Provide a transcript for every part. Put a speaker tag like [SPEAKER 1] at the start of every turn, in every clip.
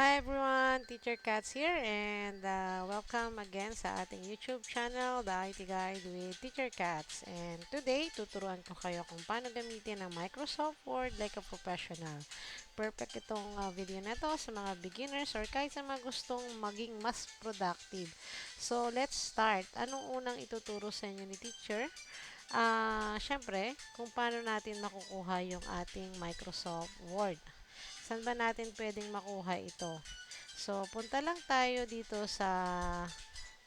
[SPEAKER 1] Hi everyone, Teacher Cats here and uh, welcome again sa ating YouTube channel, The IT Guide with Teacher Cats. And today, tuturuan ko kayo kung paano gamitin ang Microsoft Word like a professional. Perfect itong uh, video na to sa mga beginners or kahit sa mga gustong maging mas productive. So, let's start. Anong unang ituturo sa inyo ni teacher? Ah, uh, syempre, kung paano natin makukuha yung ating Microsoft Word. Saan ba natin pwedeng makuha ito? So, punta lang tayo dito sa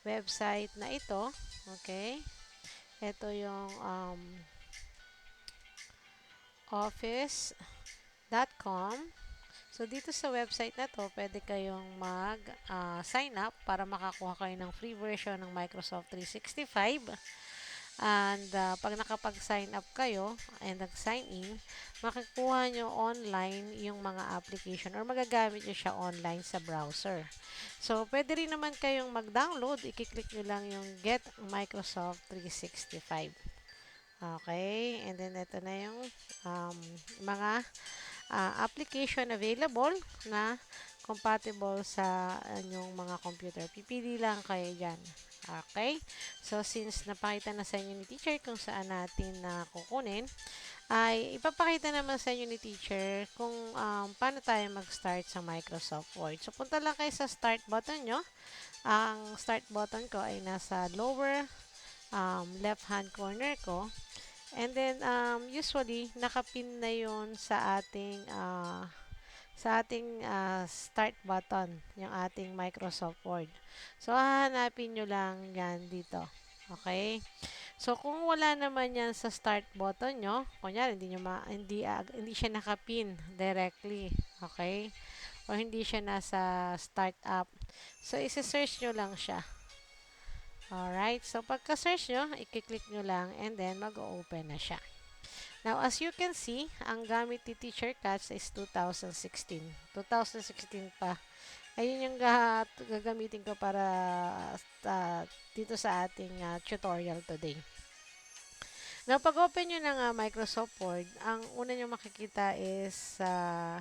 [SPEAKER 1] website na ito. Okay? Ito yung um, office.com. So, dito sa website na to, pwede kayong mag-sign uh, up para makakuha kayo ng free version ng Microsoft 365. And uh, pag nakapag-sign up kayo and nag-sign in, makikuha nyo online yung mga application or magagamit nyo siya online sa browser. So, pwede rin naman kayong mag-download. Ikiklik nyo lang yung Get Microsoft 365. Okay. And then, ito na yung um, mga uh, application available na compatible sa inyong mga computer. Pipili lang kayo dyan. Okay? So, since napakita na sa inyo ni teacher kung saan natin na uh, kukunin, ay ipapakita naman sa inyo ni teacher kung um, paano tayo mag-start sa Microsoft Word. So, punta lang kayo sa start button nyo. Ang start button ko ay nasa lower um, left-hand corner ko. And then, um, usually, nakapin na yon sa ating uh, sa ating uh, start button, yung ating Microsoft Word. So, hahanapin nyo lang yan dito. Okay? So, kung wala naman yan sa start button nyo, kunyari, hindi, nyo ma, hindi, uh, hindi siya nakapin directly. Okay? O hindi siya nasa start up. So, isi-search nyo lang siya. Alright? So, pagka-search nyo, i-click nyo lang and then mag-open na siya. Now, as you can see, ang gamit ni Teacher Cats is 2016. 2016 pa. Ayun yung gagamitin ko para uh, dito sa ating uh, tutorial today. Now, pag open nyo ng uh, Microsoft Word, ang una nyo makikita is uh,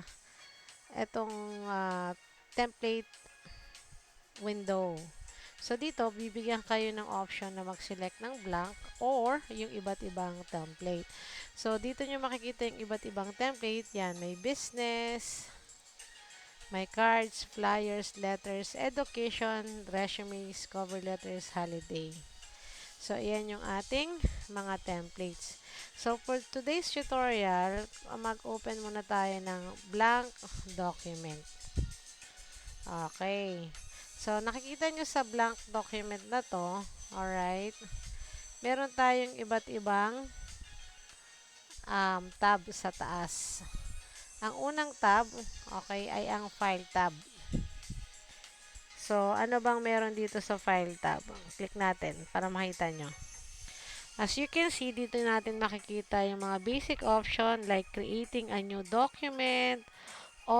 [SPEAKER 1] itong uh, template window. So, dito, bibigyan kayo ng option na mag-select ng blank or yung iba't ibang template. So, dito nyo makikita yung iba't ibang template. Yan, may business, may cards, flyers, letters, education, resumes, cover letters, holiday. So, yan yung ating mga templates. So, for today's tutorial, mag-open muna tayo ng blank document. Okay. So, nakikita nyo sa blank document na to, alright, meron tayong iba't ibang um, tab sa taas. Ang unang tab, okay, ay ang file tab. So, ano bang meron dito sa file tab? Click natin para makita nyo. As you can see, dito natin makikita yung mga basic option like creating a new document,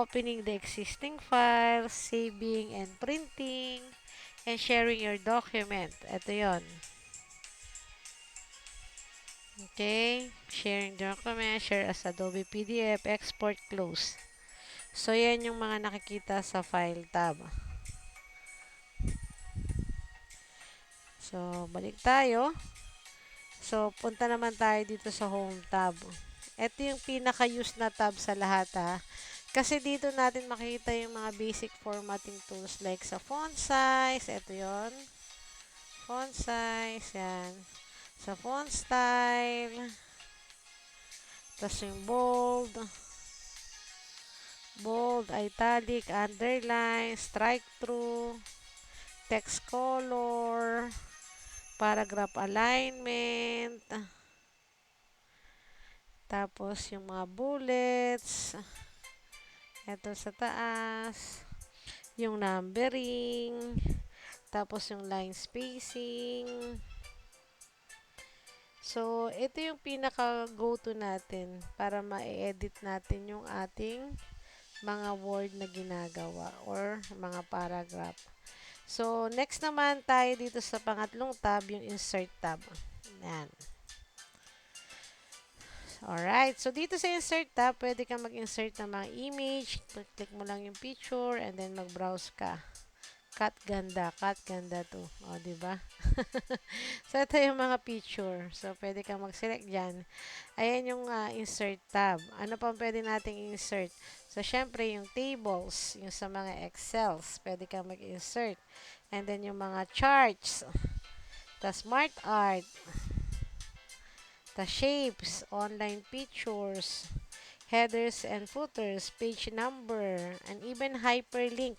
[SPEAKER 1] opening the existing file, saving and printing, and sharing your document. Ito yon. Okay. Sharing document, share as Adobe PDF, export, close. So, yan yung mga nakikita sa file tab. So, balik tayo. So, punta naman tayo dito sa home tab. Ito yung pinaka-use na tab sa lahat ha. Kasi dito natin makita yung mga basic formatting tools like sa font size, ito yon Font size, yan. Sa font style. Tapos yung bold. Bold, italic, underline, strike through, text color, paragraph alignment, tapos yung mga bullets, ito sa taas. Yung numbering. Tapos yung line spacing. So, ito yung pinaka-go-to natin para ma-edit natin yung ating mga word na ginagawa or mga paragraph. So, next naman tayo dito sa pangatlong tab, yung insert tab. Yan. Alright, so dito sa insert tab, pwede kang mag-insert ng mga image. Click mo lang yung picture and then mag-browse ka. Cut ganda, cut ganda to. O, di ba? so, ito yung mga picture. So, pwede kang mag-select dyan. Ayan yung uh, insert tab. Ano pa pwede nating insert? So, syempre, yung tables, yung sa mga excels, pwede kang mag-insert. And then, yung mga charts, the smart art, the shapes, online pictures, headers and footers, page number, and even hyperlink.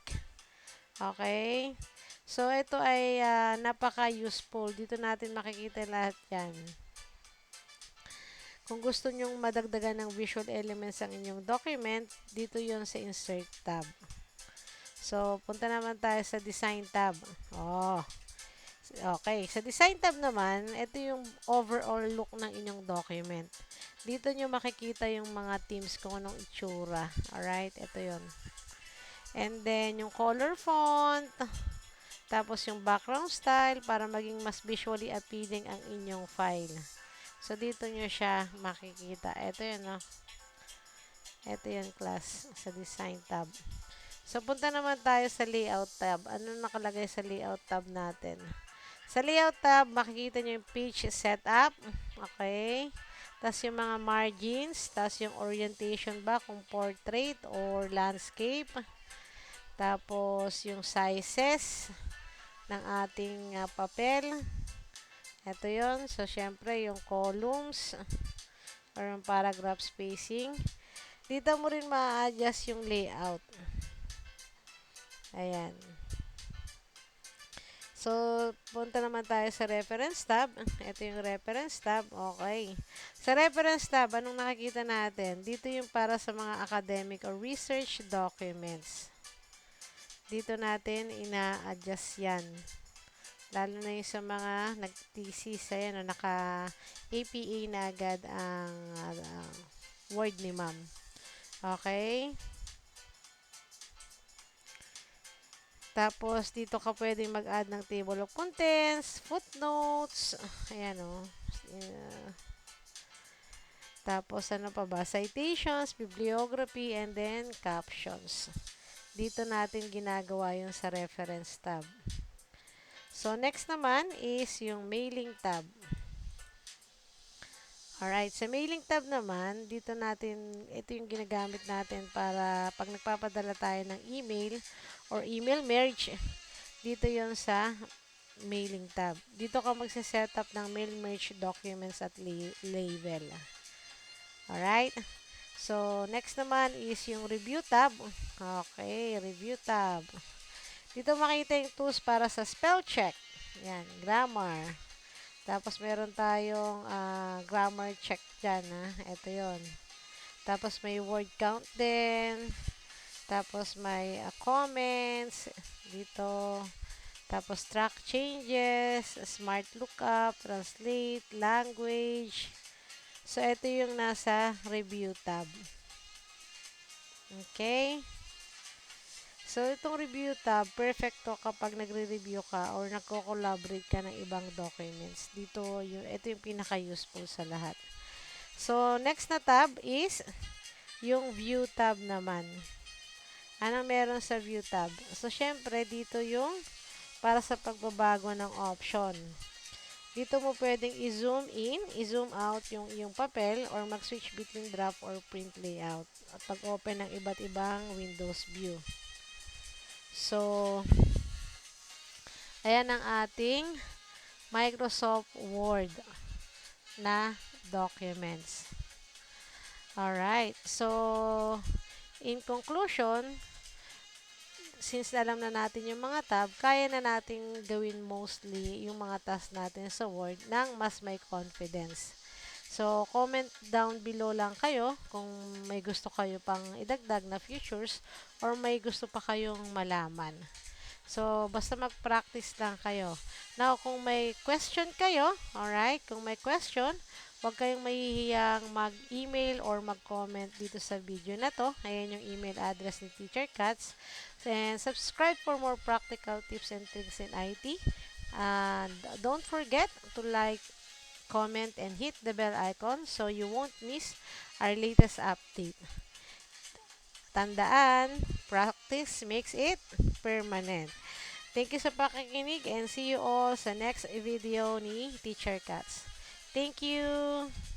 [SPEAKER 1] Okay? So, ito ay uh, napaka-useful. Dito natin makikita lahat yan. Kung gusto nyong madagdagan ng visual elements ang inyong document, dito yon sa Insert tab. So, punta naman tayo sa Design tab. Oh, Okay, sa design tab naman, ito yung overall look ng inyong document. Dito nyo makikita yung mga themes kung anong itsura. Alright, ito yon. And then, yung color font, tapos yung background style para maging mas visually appealing ang inyong file. So, dito nyo siya makikita. Ito yun, no? Ito yung class sa design tab. So, punta naman tayo sa layout tab. Ano nakalagay sa layout tab natin? Sa layout tab, makikita nyo yung page setup. Okay. Tapos yung mga margins. Tapos yung orientation ba, kung portrait or landscape. Tapos yung sizes ng ating uh, papel. Ito yon So, syempre, yung columns or yung paragraph spacing. Dito mo rin ma-adjust yung layout. Ayan. So, punta naman tayo sa reference tab. Ito yung reference tab. Okay. Sa reference tab, anong nakikita natin? Dito yung para sa mga academic or research documents. Dito natin ina-adjust yan. Lalo na yung sa mga nag-thesis, ayan, o, naka-APA na agad ang uh, word ni ma'am. Okay. Tapos, dito ka pwedeng mag-add ng table of contents, footnotes, ayan o. Oh. Yeah. Tapos, ano pa ba? Citations, bibliography, and then captions. Dito natin ginagawa yung sa reference tab. So, next naman is yung mailing tab. Alright, sa mailing tab naman, dito natin, ito yung ginagamit natin para pag nagpapadala tayo ng email or email merge, dito yon sa mailing tab. Dito ka magse-setup ng mail merge documents at label. Alright? So, next naman is yung review tab. Okay, review tab. Dito makita yung tools para sa spell check. Yan, grammar. Tapos, meron tayong uh, grammar check dyan. Ha? Ito yon Tapos, may word count din. Tapos, may uh, comments dito. Tapos, track changes, smart lookup, translate, language. So, ito yung nasa review tab. Okay. So, itong review tab, perfect to kapag nagre-review ka or nagko-collaborate ka ng ibang documents. Dito, yung, ito yung pinaka-useful sa lahat. So, next na tab is yung view tab naman. Anong meron sa view tab? So, syempre, dito yung para sa pagbabago ng option. Dito mo pwedeng i-zoom in, i-zoom out yung yung papel or mag-switch between draft or print layout at pag-open ng iba't ibang Windows view. So, ayan ang ating Microsoft Word na documents. Alright. So, in conclusion, since alam na natin yung mga tab, kaya na nating gawin mostly yung mga tasks natin sa Word ng mas may confidence. So, comment down below lang kayo kung may gusto kayo pang idagdag na features or may gusto pa kayong malaman. So, basta mag-practice lang kayo. Now, kung may question kayo, alright, kung may question, huwag kayong mahihiyang mag-email or mag-comment dito sa video na to. Ayan yung email address ni Teacher Cats. And subscribe for more practical tips and tricks in IT. And don't forget to like comment, and hit the bell icon so you won't miss our latest update. Tandaan, practice makes it permanent. Thank you sa pakikinig and see you all sa next video ni Teacher Cats. Thank you!